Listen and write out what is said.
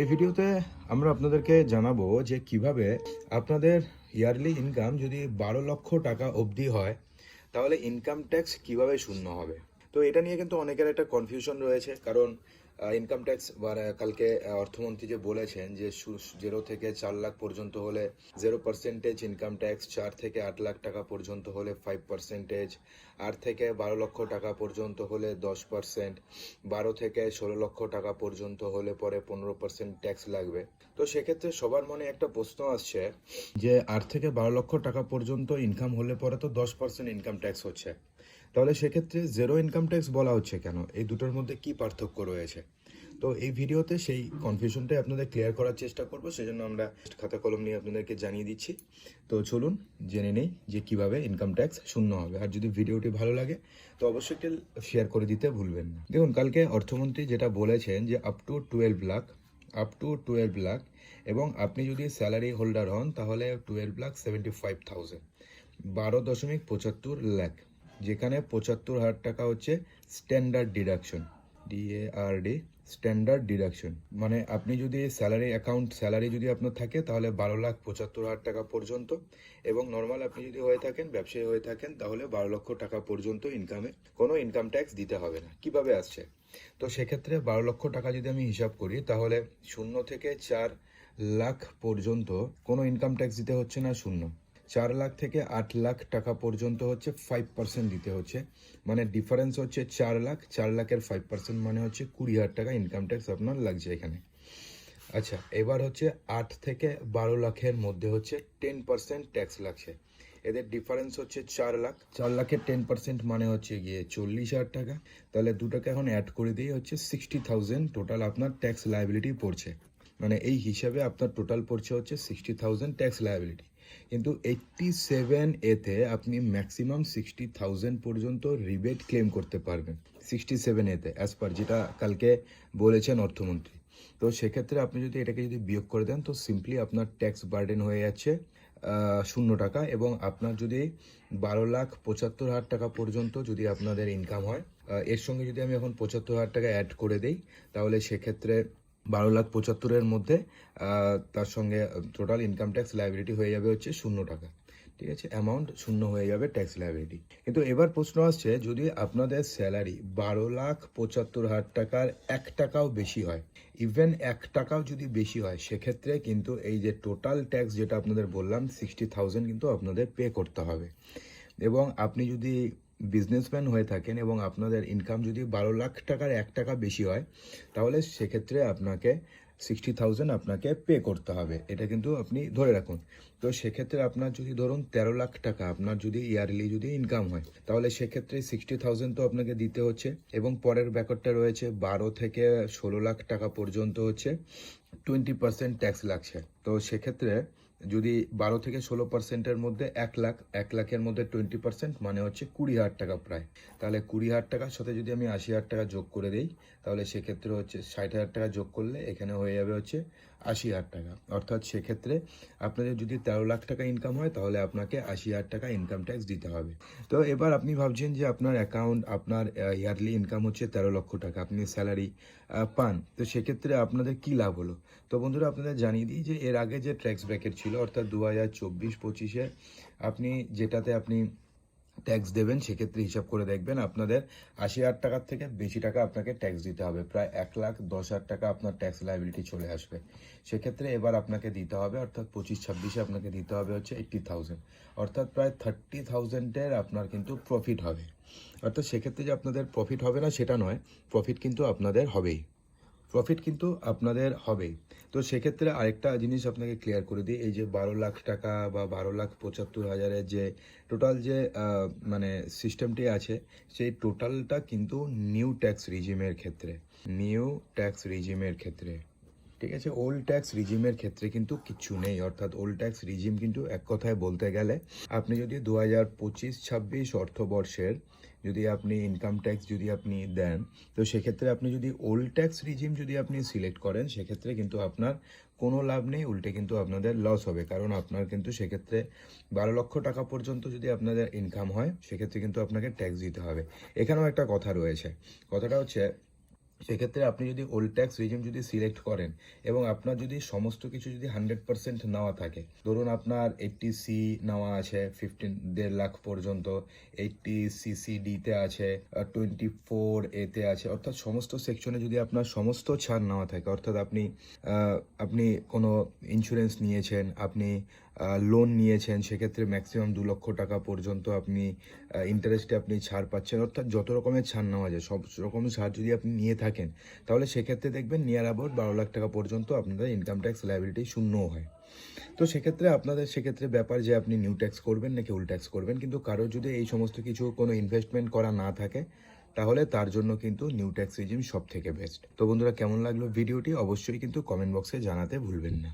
এই ভিডিওতে আমরা আপনাদেরকে জানাব যে কীভাবে আপনাদের ইয়ারলি ইনকাম যদি বারো লক্ষ টাকা অবধি হয়, তাহলে ইনকাম ট্যাক্স কীভাবে শূন্য হবে? তো এটা নিয়ে কিন্তু অনেকের একটা কনফিউশন রয়েছে, কারণ ইনকাম ট্যাক্স কালকে অর্থমন্ত্রী যে বলেছেন যে জিরো থেকে চার লাখ পর্যন্ত হলে জিরো পার্সেন্টেজ ইনকাম ট্যাক্স চার থেকে আট লাখ টাকা পর্যন্ত হলে ফাইভ পার্সেন্টেজ আট থেকে বারো লক্ষ টাকা পর্যন্ত হলে দশ পার্সেন্ট বারো থেকে ষোলো লক্ষ টাকা পর্যন্ত হলে পরে পনেরো পার্সেন্ট ট্যাক্স লাগবে। তো সেক্ষেত্রে সবার মনে একটা প্রশ্ন আসছে যে আট থেকে বারো লক্ষ টাকা পর্যন্ত ইনকাম হলে পরে তো দশ পার্সেন্ট ইনকাম ট্যাক্স হচ্ছে। তাহলে সেক্ষেত্রে জেরো ইনকাম ট্যাক্স বলা হচ্ছে কেন? এই দুটোর মধ্যে কি পার্থক্য রয়েছে? তো এই ভিডিওতে সেই কনফিউশনটাই আপনাদের ক্লিয়ার করার চেষ্টা করব, সেজন্য আমরা খাতা কলম নিয়ে আপনাদেরকে জানিয়ে দিচ্ছি। তো চলুন জেনে নেই যে কীভাবে ইনকাম ট্যাক্স শূন্য হবে। আর যদি ভিডিওটি ভালো লাগে, তো অবশ্যই শেয়ার করে দিতে ভুলবেন না। দেখুন, কালকে অর্থমন্ত্রী যেটা বলেছেন যে up to twelve lakh up to twelve lakh এবং আপনি যদি স্যালারি হোল্ডার হন, তাহলে twelve lakh seventy five thousand বারো দশমিক পঁচাত্তর লাখ যেখানে পঁচাত্তর হাজার টাকা হচ্ছে standard deduction DARD standard deduction মানে আপনি যদি স্যালারি অ্যাকাউন্ট স্যালারি যদি আপনার থাকে, তাহলে বারো লাখ পঁচাত্তর হাজার টাকা পর্যন্ত। এবং নর্মাল আপনি যদি হয়ে থাকেন, ব্যবসায়ী হয়ে থাকেন, তাহলে বারো লক্ষ টাকা পর্যন্ত ইনকামে কোনো ইনকাম ট্যাক্স দিতে হবে না। কীভাবে আসছে? তো সেক্ষেত্রে বারো লক্ষ টাকা যদি আমি হিসাব করি, তাহলে শূন্য থেকে চার লাখ পর্যন্ত কোনো ইনকাম ট্যাক্স দিতে হচ্ছে না শূন্য। চার লাখ থেকে আট লাখ টাকা পর্যন্ত হচ্ছে ফাইভ পার্সেন্ট দিতে হচ্ছে। মানে ডিফারেন্স হচ্ছে চার লাখ, চার লাখের ফাইভ পার্সেন্ট মানে হচ্ছে কুড়ি হাজার টাকা ইনকাম ট্যাক্স আপনার লাগছে এখানে। আচ্ছা এবার হচ্ছে আট থেকে বারো লাখের মধ্যে হচ্ছে টেন পার্সেন্ট ট্যাক্স লাগছে। এদের ডিফারেন্স হচ্ছে চার লাখ, চার লাখের টেন পার্সেন্ট মানে হচ্ছে গিয়ে চল্লিশ হাজার টাকা। তাহলে দুটাকে এখন অ্যাড করে দিয়ে হচ্ছে সিক্সটি থাউজেন্ড টোটাল আপনার ট্যাক্স লায়াবিলিটি পড়ছে। মানে এই হিসাবে আপনার টোটাল পড়ছে হচ্ছে সিক্সটি থাউজেন্ড ট্যাক্স লায়াবিলিটি কিন্তু এইটটি সেভেন এতে আপনি ম্যাক্সিমাম সিক্সটি থাউজেন্ড পর্যন্ত রিবেট ক্লেম করতে পারবেন সিক্সটি সেভেন এতে অ্যাজ পার যেটা কালকে বলেছেন অর্থমন্ত্রী। তো সেক্ষেত্রে আপনি যদি এটাকে যদি বিয়োগ করে দেন, তো সিম্পলি আপনার ট্যাক্স বার্ডেন হয়ে যাচ্ছে শূন্য টাকা এবং আপনার যদি বারো লাখ পঁচাত্তর হাজার টাকা পর্যন্ত যদি আপনাদের ইনকাম হয় এর সঙ্গে যদি আমি এখন পঁচাত্তর হাজার টাকা অ্যাড করে দেই, তাহলে সেক্ষেত্রে বারো লাখ পঁচাত্তরের মধ্যে তার সঙ্গে টোটাল ইনকাম ট্যাক্স লাইবিলিটি হয়ে যাবে হচ্ছে শূন্য টাকা। ঠিক আছে? অ্যামাউন্ট শূন্য হয়ে যাবে ট্যাক্স লাইবিলিটি কিন্তু এবার প্রশ্ন আসছে, যদি আপনাদের স্যালারি বারো লাখ পঁচাত্তর হাজার টাকার এক টাকাও বেশি হয় ইভেন এক টাকাও যদি বেশি হয়, সেক্ষেত্রে কিন্তু এই যে টোটাল ট্যাক্স যেটা আপনাদের বললাম সিক্সটি থাউজেন্ড কিন্তু আপনাদের পে করতে হবে। এবং আপনি যদি বিজনেসম্যান হয়ে থাকেন এবং আপনাদের ইনকাম যদি বারো লাখ টাকার এক টাকা বেশি হয়, তাহলে সেক্ষেত্রে আপনাকে সিক্সটি থাউজেন্ড আপনাকে পে করতে হবে। এটা কিন্তু আপনি ধরে রাখুন। তো সেক্ষেত্রে আপনার যদি ধরুন তেরো লাখ টাকা আপনার যদি ইয়ারলি যদি ইনকাম হয়, তাহলে সেক্ষেত্রে সিক্সটি থাউজেন্ড তো আপনাকে দিতে হচ্ছে এবং পরের ব্যাপারটা রয়েছে বারো থেকে ষোলো লাখ টাকা পর্যন্ত হচ্ছে টোয়েন্টি পার্সেন্ট ট্যাক্স লাগছে। তো সেক্ষেত্রে যদি বারো থেকে ষোলো পার্সেন্টের মধ্যে এক লাখ, এক লাখের মধ্যে টোয়েন্টি পার্সেন্ট মানে হচ্ছে কুড়ি হাজার টাকা প্রায়। তাহলে কুড়ি হাজার টাকার সাথে যদি আমি আশি হাজার টাকা যোগ করে দিই, তাহলে সেক্ষেত্রে হচ্ছে ষাট হাজার টাকা যোগ করলে এখানে হয়ে যাবে হচ্ছে আশি হাজার টাকা। অর্থাৎ সেক্ষেত্রে আপনাদের যদি তেরো লাখ টাকা ইনকাম হয়, তাহলে আপনাকে আশি হাজার টাকা ইনকাম ট্যাক্স দিতে হবে। তো এবার আপনি ভাবছেন যে আপনার অ্যাকাউন্ট আপনার ইয়ারলি ইনকাম হচ্ছে তেরো লক্ষ টাকা, আপনি স্যালারি পান। তো সেক্ষেত্রে আপনাদের কি লাভ হলো? তো বন্ধুরা, আপনাদের জানিয়ে দিই যে এর আগে যে ট্যাক্স ব্র্যাকেট ছিল, অর্থাৎ দু হাজার চব্বিশ পঁচিশে, আপনি যেটাতে আপনি ট্যাক্স দেবেন, সেক্ষেত্রে হিসাব করে দেখবেন আপনাদের আশি হাজার টাকার থেকে বেশি টাকা আপনাকে ট্যাক্স দিতে হবে। প্রায় এক লাখ দশ হাজার টাকা আপনার ট্যাক্স লাইবিলিটি চলে আসবে। সেক্ষেত্রে এবার আপনাকে দিতে হবে, অর্থাৎ পঁচিশ ছাব্বিশে আপনাকে দিতে হবে হচ্ছে এইট্টি থাউজেন্ড অর্থাৎ প্রায় থার্টি থাউজেন্ডের আপনার কিন্তু প্রফিট হবে। অর্থাৎ সেক্ষেত্রে যে আপনাদের প্রফিট হবে না, সেটা নয় প্রফিট কিন্তু আপনাদের হবেই। প্রফিট কিন্তু আপনাদের হবেই। তো সেক্ষেত্রে আরেকটা জিনিস আপনাকে ক্লিয়ার করে দিই, এই যে বারো লাখ টাকা বা বারো লাখ পঁচাত্তর হাজারের যে টোটাল যে মানে সিস্টেমটি আছে, সেই টোটালটা কিন্তু নিউ ট্যাক্স রিজিমের ক্ষেত্রে নিউ ট্যাক্স রিজিমের ক্ষেত্রে, ঠিক আছে? ওল্ড ট্যাক্স রিজিমের ক্ষেত্রে কিন্তু কিচ্ছু নেই, অর্থাৎ ওল্ড ট্যাক্স রিজিম কিন্তু এক কথায় বলতে গেলে, আপনি যদি দু হাজার পঁচিশ ছাব্বিশ অর্থবর্ষের যদি আপনি ইনকাম ট্যাক্স যদি আপনি দেন, তো সেক্ষেত্রে আপনি যদি ওল্ড ট্যাক্স রিজিম যদি আপনি সিলেক্ট করেন, সেক্ষেত্রে কিন্তু আপনার কোনো লাভ নেই, উল্টে কিন্তু আপনাদের লস হবে। কারণ আপনার কিন্তু সেক্ষেত্রে বারো লক্ষ টাকা পর্যন্ত যদি আপনাদের ইনকাম হয়, সেক্ষেত্রে কিন্তু আপনাকে ট্যাক্স দিতে হবে। এখানেও একটা কথা রয়েছে। কথাটা হচ্ছে সেক্ষেত্রে আপনি যদি ওল্ড ট্যাক্স রিজিম যদি সিলেক্ট করেন এবং আপনার যদি সমস্ত কিছু যদি হান্ড্রেড পার্সেন্ট নেওয়া থাকে, ধরুন আপনার এইটটি সি নেওয়া আছে ফিফটিন দেড় লাখ পর্যন্ত এইটটি সিসিডিতে আছে টোয়েন্টি ফোর এতে আছে, অর্থাৎ সমস্ত সেকশনে যদি আপনার সমস্ত ছাড় নেওয়া থাকে, অর্থাৎ আপনি আপনি কোনো ইন্স্যুরেন্স নিয়েছেন, আপনি লোন নিয়েছেন, সেক্ষেত্রে ম্যাক্সিমাম দু লক্ষ টাকা পর্যন্ত আপনি ইন্টারেস্টে আপনি ছাড় পাচ্ছেন। অর্থাৎ যত রকমের ছাড় নেওয়া যায়, সব রকমের ছাড় যদি আপনি নিয়ে থাকেন, তাহলে সেক্ষেত্রে দেখবেন নিয়ার অ্যাবাউট বারো লাখ টাকা পর্যন্ত আপনাদের ইনকাম ট্যাক্স লাইবিলিটি শূন্যও হয়। তো সেক্ষেত্রে আপনাদের, সেক্ষেত্রে ব্যাপার যে আপনি নিউ ট্যাক্স করবেন নাকি উল ট্যাক্স করবেন, কিন্তু কারোর যদি এই সমস্ত কিছু কোনো ইনভেস্টমেন্ট করা না থাকে, তাহলে তার জন্য কিন্তু নিউ ট্যাক্স রিজিম সব থেকে বেস্ট তো বন্ধুরা, কেমন লাগল ভিডিওটি? অবশ্যই কিন্তু কমেন্ট বক্সে জানাতে ভুলবেন না।